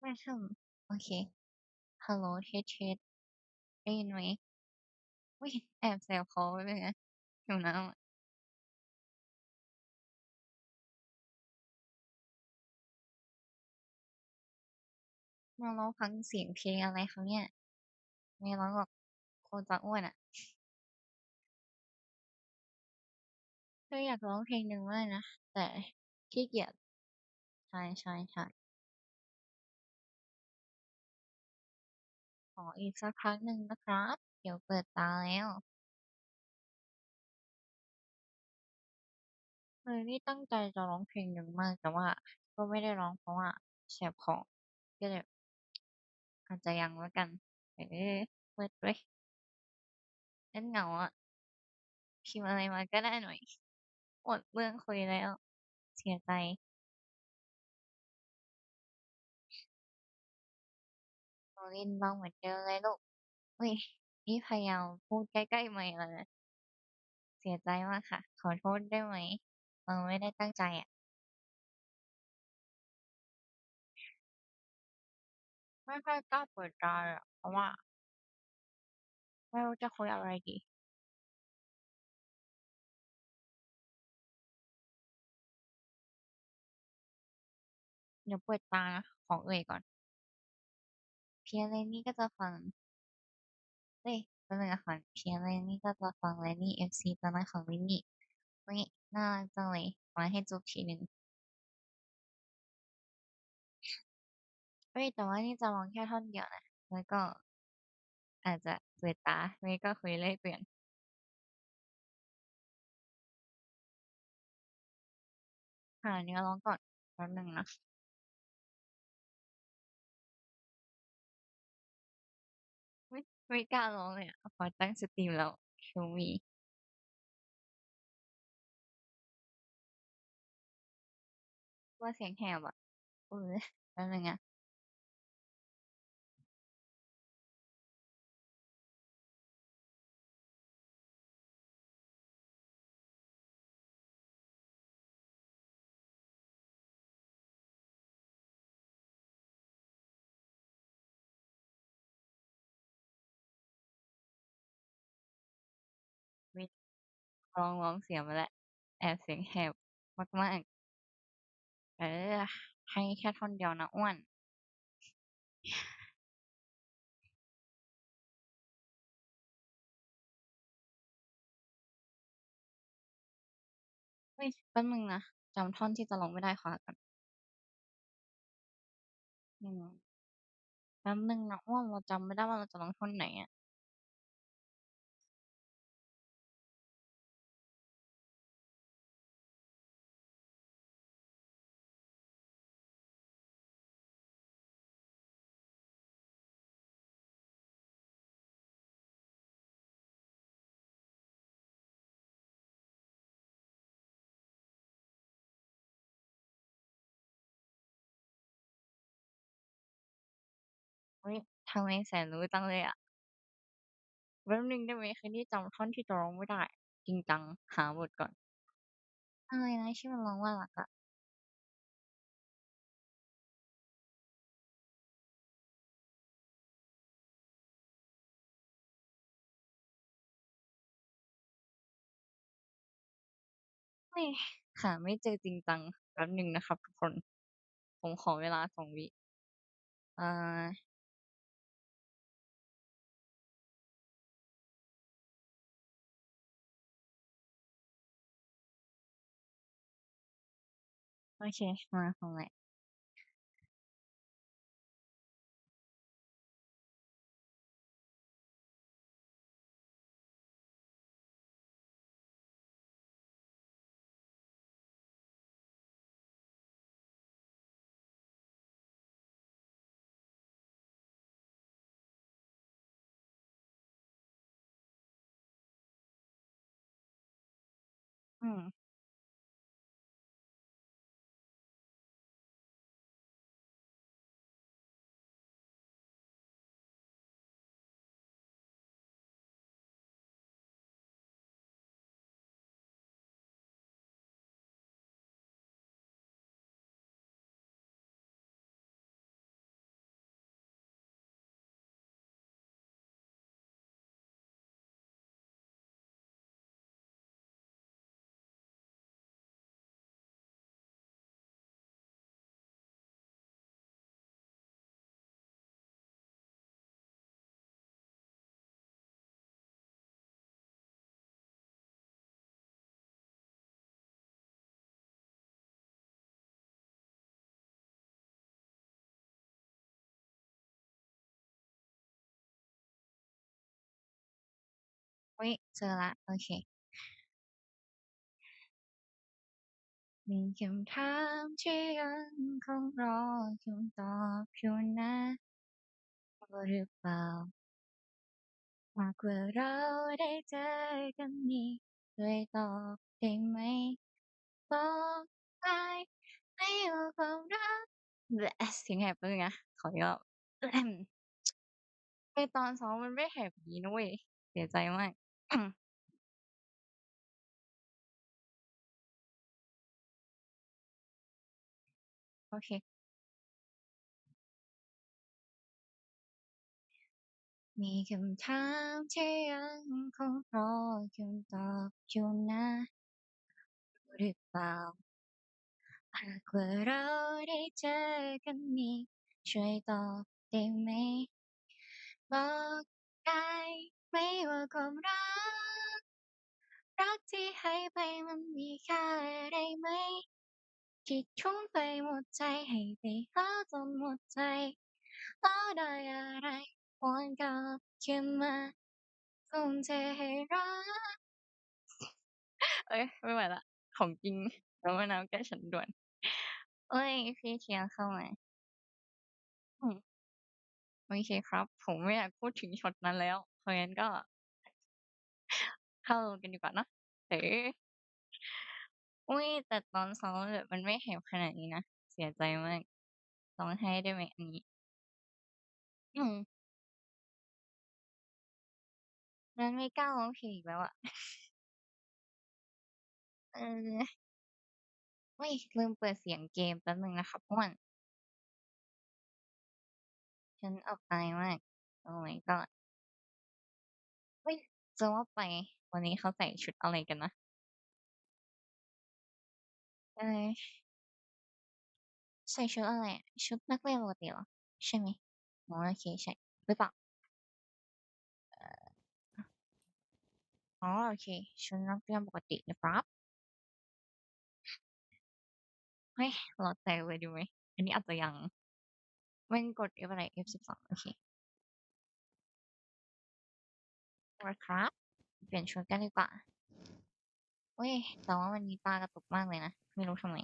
ไม่ทำโอเค ฮัลโหลเทสเทสได้ยินไหมอุ้ยแอบแสบคอไว้เลยนะหิวน้ำอะมาลองฟังเสียงเพลงอะไรเขาเนี่ย ไม่ร้องหรอกคนจะอ้วนอะเธออยากร้องเพลงหนึ่งมากนะ แต่ขี้เกียจใช่ใช่ใช่ ออีกสักพักหนึ่งนะครับ เดี๋ยวเปิดตาแล้วเธอนี่ตั้งใจจะร้องเพลงหนึ่งมากแต่ว่า ก็ไม่ได้ร้องเพราะว่าแสบคอก็เลยอาจจะยังแล้วกันเออเปิดด้วยเล่นเหงาอะพิมพ์อะไรมาก็ได้หน่อยหมดเรื่องคุยแล้ว เสียใจ โนรินบ้างเหมือนเดิมเลยลูกเฮ้ย นี่พยายามพูดใกล้ๆไมค์แล้วนะ เสียใจมากค่ะ ขอโทษได้ไหมเราไม่ได้ตั้งใจอะ ไม่ค่อยกล้าเปิดใจอะเพราะว่า ไม่รู้จะคุยอะไรดี เดี๋ยวเปิดตานะ ของเอ่ยก่อน พียเลนนี่ก็จะฟังเฮ้ยเป็นหนึ่งอะค่ะเพียเลนนี่ก็จะฟังเลนนี่เอฟซีตอนนั้นของลินนี่เฮ้ยน่ารักจังเลยมาให้จุ๊บทีหนึ่งเฮ้ยแต่ว่านี่จะร้องแค่ท่อนเดียวนะแล้วก็ อาจจะเปิดตาไม่ก็คุยเรื่ยเปื่อยหาเนื้อร้องก่อนแป๊บหนึ่งนะ ไม่กล้าร้องเลยอะพอตั้งสตรีมแล้วคิวมีว่าเสียงแหบอะเออแล้วไงอะ ร้องร้องเสียงมาแล้วแอบเสียงแหบมากๆเออให้แค่ท่อนเดียวนะอ้วนเฮ้ยแป๊บหนึ่งนะจำท่อนที่จะร้องไม่ได้ขอกันอืมแป๊บหนึ่งนะอ้วนเราจำไม่ได้ว่าเราจะร้องท่อนไหนอะ เฮ้ยทำไมแสนรู้จังเลยอะแป๊บหนึ่งได้ไหม คือนี่จำท่อนที่จะร้องไม่ได้ จริงจัง หาบทก่อน อะไรนะที่มันร้องว่ารักอะไม่หาไม่เจอจริงจัง แป๊บหนึ่งนะครับทุกคน ผมขอเวลาสองวิอ่า โอเค อุ้ยเจอละ โอเค มีคำถามที่ยังคงรอคำตอบอยู่นะหรือเปล่าหากว่าเราได้เจอกันนี้ช่วยตอบได้ไหมบอกได้ไหมว่าความรักแหละเสียงแหบไปเลยนะขออีกรอบไปตอนซ้อมมันไม่แหบนี้นะเว้ยเสียใจมาก โอเค มีคำถามที่ยังคงรอคำตอบอยู่นะรู้หรือเปล่า หากว่าเราได้เจอกันนี้ช่วยตอบได้ไหม บอกได้ ไหมว่าความรัก รักที่ให้ไปมันมีค่าอะไรไหมที่ทุ่มไปหมดใจให้ไปหาจนหมดใจแล้วได้อะไรวนกลับคืนมาทุ่มเทให้รัก เอ้ยไม่ไหวละ ของจริงน้ำมะนาวแก้ฉันด่วน เอ้ยพี่เทียเข้ามาอืมโอเคครับ ผมไม่อยากพูดถึงช็อตนั้นแล้ว เพราะงั้นก็ เข้ากันดีกว่าเนอะเอออุ้ยแต่ตอนซ้อมแบบมันไม่แหบขนาดนี้นะ เสียใจมากร้องไห้ได้ไหมอันนี้ อืมนั้นไม่กล้าร้องเพลงอีกแล้วอะเออเฮ้ยลืมเปิดเสียงเกมแป๊บนึงนะครับอ้วนฉันอับอายมากโอ้ my god เฮ้ย จะว่าไป วันนี้เขาใส่ชุดอะไรกันนะเออใส่ชุดอะไรอะชุดนักเรียนปกติเหรอ ใช่ไหมอ๋อโอเคใช่หรือเปล่าอ๋อโอเคชุดนักเรียนปกตินะครับเฮ้ยเราแต่เลยดีไหมอันนี้อาจจะยัง มันกด F อะไร F12 โอเค มาครับ เปลี่ยนชุดกันดีกว่าเฮ้ย แต่ว่าวันนี้ตากระตุกมากเลยนะ ไม่รู้ทำไม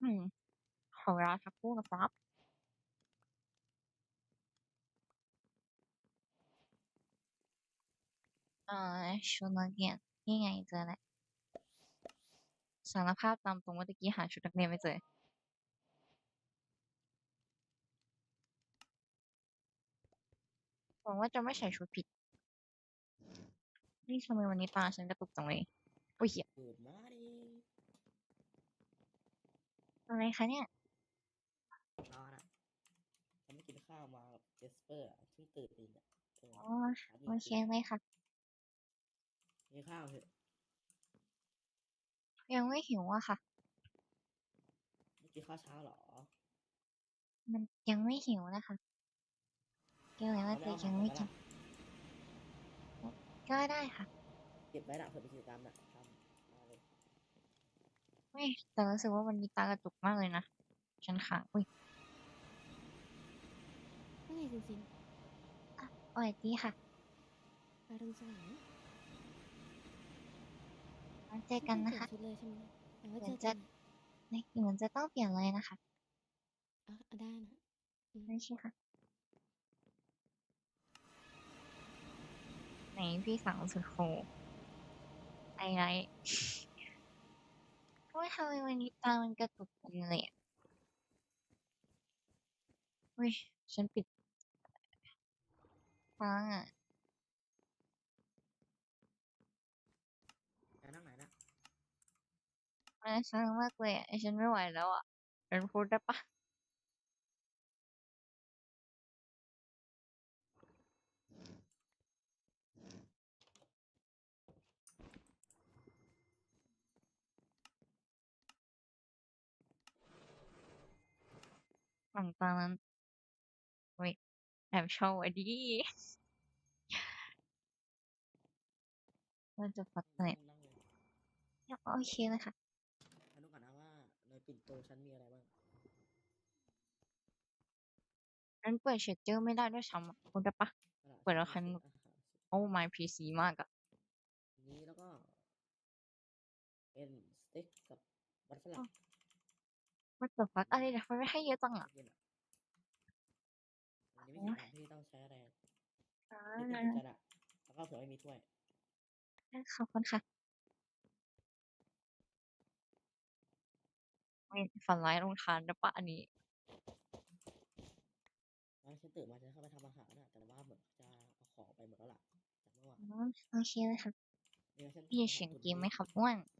อืมขอเวลาสักครู่นะครับเอ่อชุดนักเรียนนี่ไงเจอแล้วสารภาพตามตรงว่าตะกี้หาชุดนักเรียนไม่เจอ วังว่าจะไม่ใส่ชุดผิด นี่ทำไมวันนี้ตาฉันกระตุกจังเลยโอ้ยเหี้ย Good morning อะไรคะเนี่ยนอนอะฉันไม่กินข้าวมากับเจสเปอร์อะเพิ่งตื่นเองอะเอออ๋อหาโอที่เคกินเลยค่ะกินข้าวเถอะยังไม่หิวอะค่ะไม่กินข้าวเช้าเหรอ มันยังไม่หิวนะคะก็ เลยว่าเอาจะไม่เอายังหาไม่มากินละก็ได้ค่ะ เก็บไว้ละเผื่อไปกิจกรรมน่ะทำมาเลยเฮ้ยแต่รู้สึกว่าวันนี้ตากระตุกมากเลยนะฉันค้างอุ้ยว่าไงจริงสวัสดีค่ะๆอรุณสวัสดิ์มาเจอกันนะคะเปลี่ยชุดเลยใช่ไหมแต่ว่าเหมืเจอนอจะกันนี่เหมือนจะต้องเปลี่ยนเลยนะคะ อะอะได้นะอืมไม่ใช่ค่ะไห นพี่สาวสุดโหดไอไรว่าทำไมวันนี้ตามันกระตุกจังเลยอะเฮ้ยฉันปิดฟังอะไหนนั่งไหนนะมันช้ามากเลยอะฉันไม่ไหวแล้วอะฉันพูดได้ปะ ฝั่งตอนนั้นเฮ้ย แอบชอบไอ้ดีมันจะฟัดนั่เนี่งยนั่งเลยโอเคเลยค่ะฉันดูก่อนนะว่าในปิ่นโตฉันมีอะไรบ้างนั้นเปิดเชดเจอร์ไม่ได้ด้วยซ้ำอะคุณได้ปะนั่นแหละเปิดแล้วฉัคันนมีอาหารโอ้ my PC มากอะนี้แล้วก็เป็นสเต็กกับบัตรฝรั่ง มันเปิดฟักอะไรเนี่ยทำไมไม่ให้เยอะจังอะกินอะอันนี้ไม่ใช่อาหารที่ต้องใช้แรงนี่เป็นจานอะแล้วก็เผื่อไม่มีถ้วยขอบคุณค่ะไม่ฝันร้ายลงทานได้ปะอันนี้แล้วฉันตื่นมาฉันเข้าไปทำอาหารน่ะแต่ว่าเหมือนจะเอาของไปหมดแล้วล่ะจากเมื่อวานอ๋อโอเคเลยครับนี่นะฉันพี่ทำอาหารเสียงตุ๋นเกมไหมว้ครับอ้วนเ